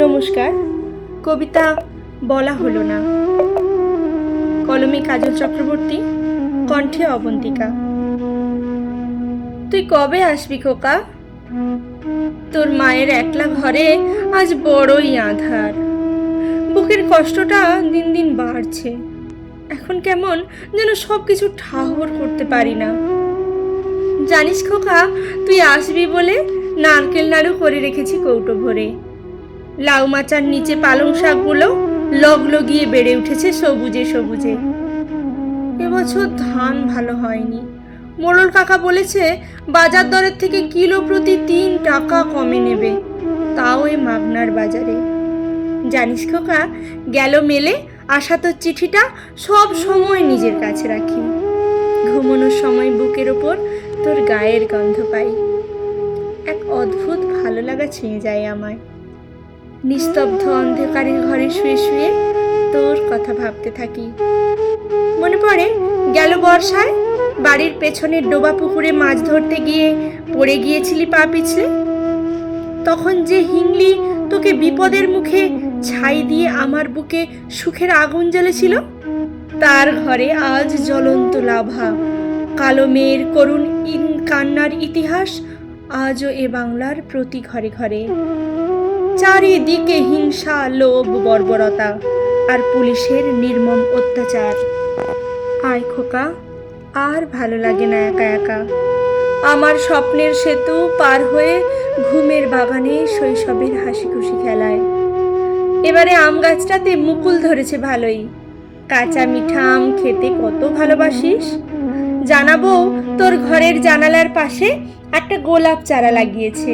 নমস্কার। কবিতা বলা হলো না। কলমে কাজল চক্রবর্তী, কণ্ঠে অবন্তিকা। তুই কবে আসবি খোকা? তোর মায়ের একলা ঘরে আজ বড়ই আধার। বুকের কষ্টটা দিন দিন বাড়ছে। এখন কেমন যেন সব কিছু ঠাহর করতে পারি না। জানিস খোকা, তুই আসবি বলে নারকেল নাড়ু করে রেখেছি কৌটো ভরে। লাউ মাচার নিচে পালং শাকগুলো লগলগিয়ে বেড়ে উঠেছে সবুজে সবুজে। এবছর ধান ভালো হয়নি। মোড়ল কাকা বলেছে, বাজার দরের থেকে কিলো প্রতি তিন টাকা কমে নেবে। তাও এই মাগনার বাজারে। জানিস খোকা, গেল মেলে আশা তোর চিঠিটা সব সময় নিজের কাছে রাখি। ঘুমানোর সময় বুকের ওপর তোর গায়ের গন্ধ পাই। এক অদ্ভুত ভালো লাগা ছুঁয়ে যায় আমায়। নিস্তব্ধ অন্ধকারের ঘরে শুয়ে শুয়ে তোর কথা ভাবতে থাকি। মনে পড়ে গেল বর্ষায় বাড়ির পেছনের ডোবা পুকুরে মাছ ধরতে গিয়ে পড়ে গিয়েছিলি পা পিছলে? তখন যে হিংলি তোকে বিপদের মুখে ছাই দিয়ে আমার বুকে সুখের আগুন জ্বলেছিল, তার ঘরে আজ জ্বলন্ত লাভা। কালো মেয়ের করুণ ইন কান্নার ইতিহাস আজও এ বাংলার প্রতি ঘরে ঘরে। চারিদিকে হিংসা, লোভ, বর্বরতা আর পুলিশের নির্মম অত্যাচার। আয় খোকা, আর ভালো লাগে না একা একা। আমার স্বপ্নের সেতু পার হয়ে ঘুমের বাগানে শৈশবের হাসি খুশি খেলায়। এবারে আম গাছটাতে মুকুল ধরেছে ভালোই। কাঁচা মিঠা আম খেতে কত ভালোবাসিস? জানাব তোর ঘরের জানালার পাশে একটা গোলাপ চারা লাগিয়েছে।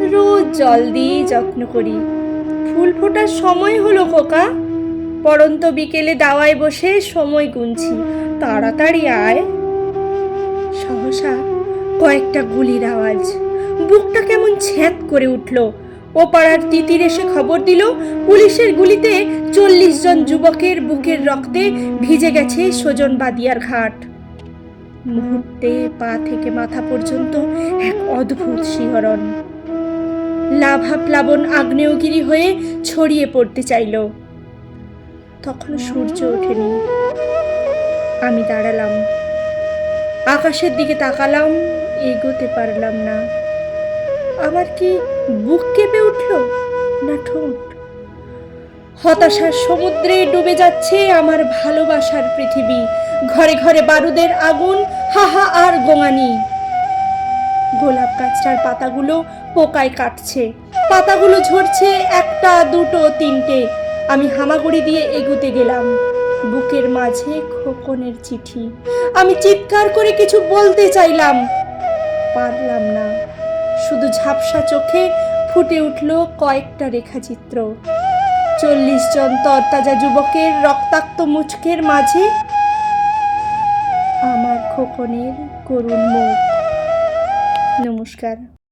রোজ জল দিয়ে যত্ন করি। ফুল ফোটার সময় হলো খোকা। পরন্ত বিকেলে দাওয়ায় বসে সময় গুনছি। তাড়াতাড়ি আয়। সহসা কয়েকটা গুলির আওয়াজ। বুকটা কেমন ছ্যাঁত করে উঠল। ও পাড়ার তিতির এসে খবর দিল, পুলিশের গুলিতে চল্লিশ জন যুবকের বুকের রক্তে ভিজে গেছে সজন বাদিয়ার ঘাট। মুহূর্তে পা থেকে মাথা পর্যন্ত এক অদ্ভুত শিহরণ। লাভা প্লাবন আগ্নেয়গিরি হয়ে ছড়িয়ে পড়তে চাইল। তখন সূর্য ওঠেনি। আমি দাঁড়ালাম। আকাশের দিকে তাকালাম, এগোতে পারলাম না। আবার কি বুক কেঁপে উঠল? না, ঠোঁট। হতাশার সমুদ্রে ডুবে যাচ্ছে আমার ভালোবাসার পৃথিবী। ঘরে ঘরে বারুদের আগুন, হাহা আর গোঙানি। গোলাপ গাছটার পাতাগুলো পোকায় কাটছে। পাতাগুলো ঝরছে একটা, দুটো, তিনটে। আমি হামাগুড়ি দিয়ে এগুতে গেলাম। বুকের মাঝে খোকনের চিঠি। আমি চিৎকার করে কিছু বলতে চাইলাম। পারলাম না। শুধু ঝাপসা চোখে ফুটে উঠল কয়েকটা রেখাচিত্র। চল্লিশ জন তরতাজা যুবকের রক্তাক্ত মুচকের মাঝে আমার খোকনের করুণ মুখ। নমস্কার